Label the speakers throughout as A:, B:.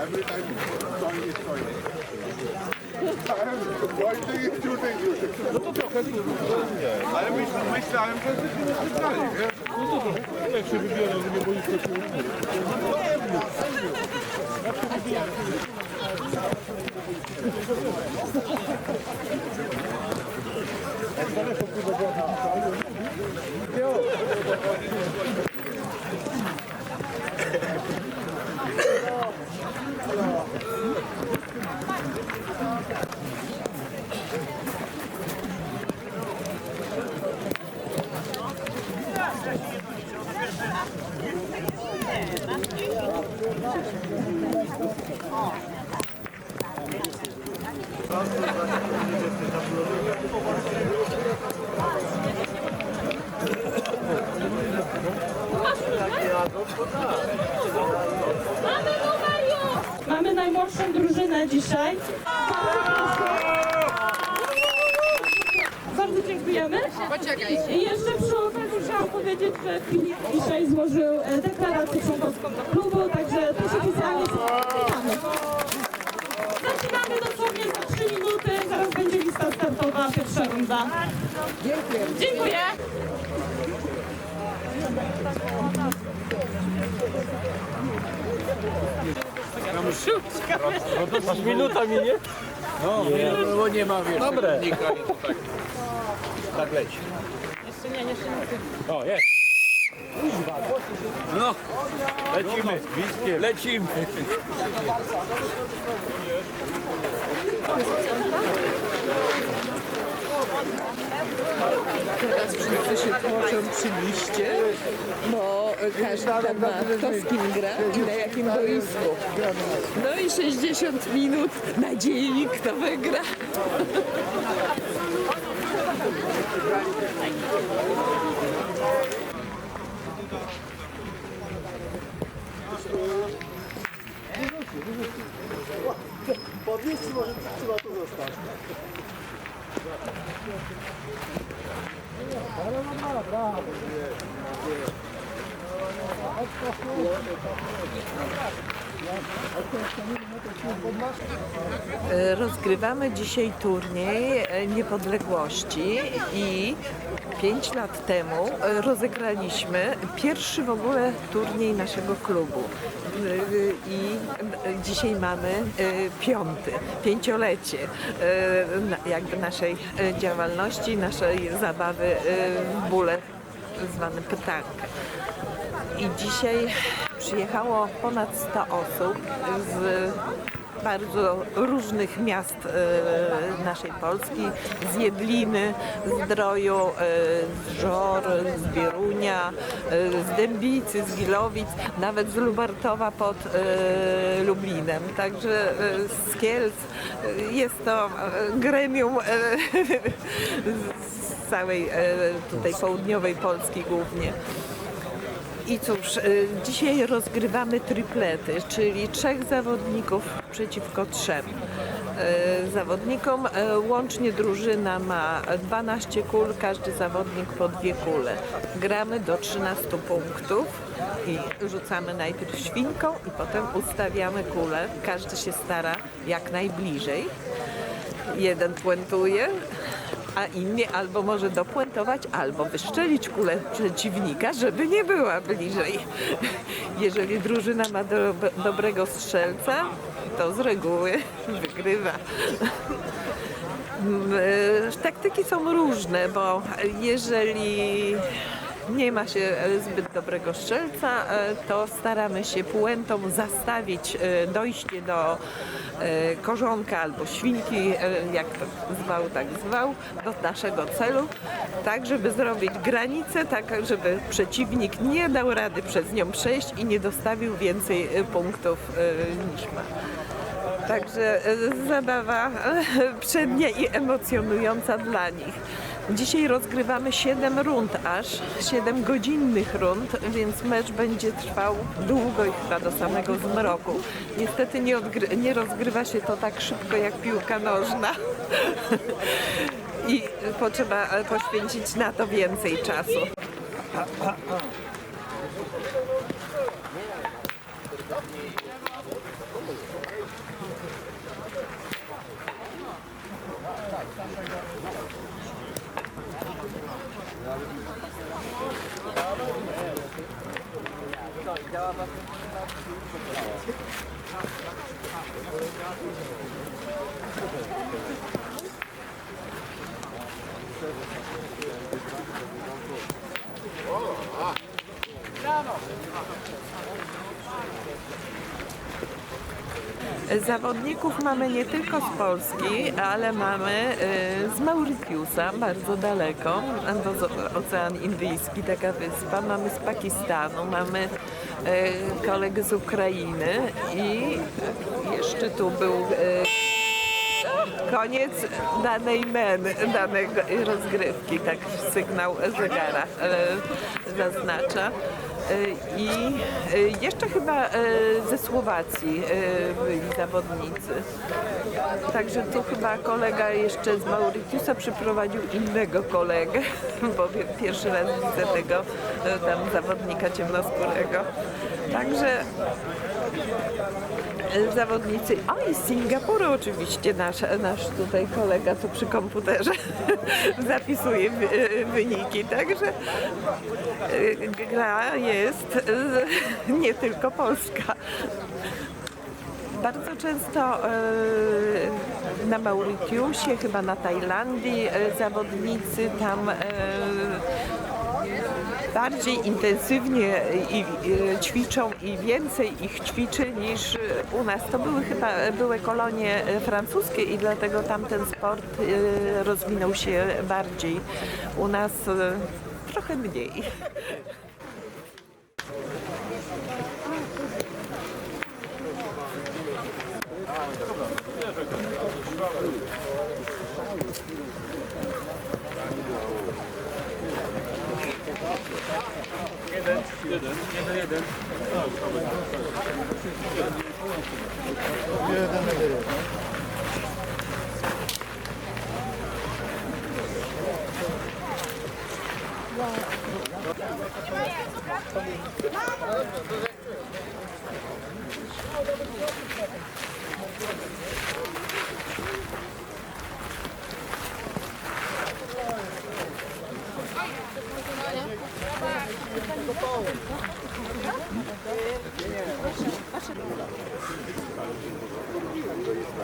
A: Every time song is going. Pointing is shooting, shooting.
B: No to trochę trudno.
A: Ale myśl, myślałem, że ty wygrali, wiesz?
B: No to trochę. Jak się wybiera, żeby boisko się
C: Mamy najmłodszą drużynę dzisiaj. Bardzo dziękujemy. I jeszcze przy okazji chciałam powiedzieć, że Filip dzisiaj złożył e, deklarację członkowską do klubu, także też oficjalnie zaczynamy. Dosłownie 3 minuty, zaraz będzie lista startowa, pierwsza runda. Dziękuję. Dziękuję.
D: Aż minuta minie? No, nie, bo nie ma wiesz. Dobre. Tak leci. O, jest. No, lecimy. Lecimy.
E: Teraz wszyscy się tłoczą przy liście, bo każdy tam ma kto z kim gra i na jakim boisku. No i 60 minut nadziei, kto wygra. E, Rozgrywamy dzisiaj turniej e, niepodległości i 5 lat temu e, rozegraliśmy pierwszy w ogóle turniej naszego klubu. E, I e, dzisiaj mamy e, piąty, pięciolecie jakby naszej działalności, naszej zabawy w bóle zwane pytankę. I dzisiaj przyjechało ponad 100 osób z bardzo różnych miast e, naszej Polski, z Jedliny, z Droju, e, z Żor, z Bierunia, e, z Dębicy, z Wilowic, nawet z Lubartowa pod Lublinem. Także z Kielc jest to gremium z całej tutaj południowej Polski głównie. I cóż, y, dzisiaj rozgrywamy triplety, czyli trzech zawodników przeciwko trzem. Y, Zawodnikom y, łącznie drużyna ma 12 kul, każdy zawodnik po dwie kule. Gramy do 13 punktów i rzucamy najpierw świnką i potem ustawiamy kulę. Każdy się stara jak najbliżej. Jeden puentuje, a inni albo może dopuentować, albo wystrzelić kulę przeciwnika, żeby nie była bliżej. Jeżeli drużyna ma do, dobrego strzelca, to z reguły wygrywa. Mm, e, Taktyki są różne, bo jeżeli nie ma się e, zbyt dobrego strzelca, e, to staramy się puentą zastawić e, dojście do korzonka albo świnki, jak zwał, tak zwał, do naszego celu, tak żeby zrobić granicę, tak żeby przeciwnik nie dał rady przez nią przejść i nie dostawił więcej punktów niż ma. Także zabawa przednia i emocjonująca dla nich. Dzisiaj rozgrywamy 7 rund aż, 7 godzinnych rund, więc mecz będzie trwał długo i chyba do samego zmroku. Niestety nie, nie rozgrywa się to tak szybko jak piłka nożna. I potrzeba poświęcić na to więcej czasu. Zawodników mamy nie tylko z Polski, ale mamy y, z Mauritiusa, bardzo daleko, to Ocean Indyjski, taka wyspa. Mamy z Pakistanu, mamy y, kolegę z Ukrainy i jeszcze tu był y, koniec danej men, danej rozgrywki, tak sygnał zegara y, zaznacza. I y, jeszcze chyba y, ze Słowacji y, byli zawodnicy. Także tu chyba kolega jeszcze z Mauritiusa przyprowadził innego kolegę, bo pi- pierwszy raz widzę tego tam zawodnika ciemnoskórego. Także y, zawodnicy, a i z Singapuru oczywiście nasz, nasz tutaj kolega tu przy komputerze zapisuje wy- y, wyniki, także y, gra jest y, nie tylko polska. Bardzo często e, na Mauritiusie, chyba na Tajlandii zawodnicy tam bardziej intensywnie i, i, ćwiczą i więcej ich ćwiczy niż u nas. To były chyba były kolonie francuskie i dlatego tam ten sport e, rozwinął się bardziej. U nas e, trochę mniej. Bir ödeme veriyorum.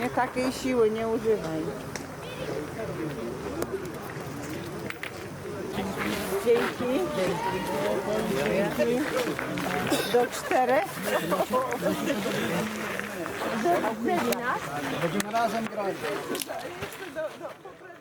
F: Nie takiej siły nie używaj. Dzięki. Dzięki. Do czterech.
C: Będziemy razem grać.
E: Jeszcze do, do,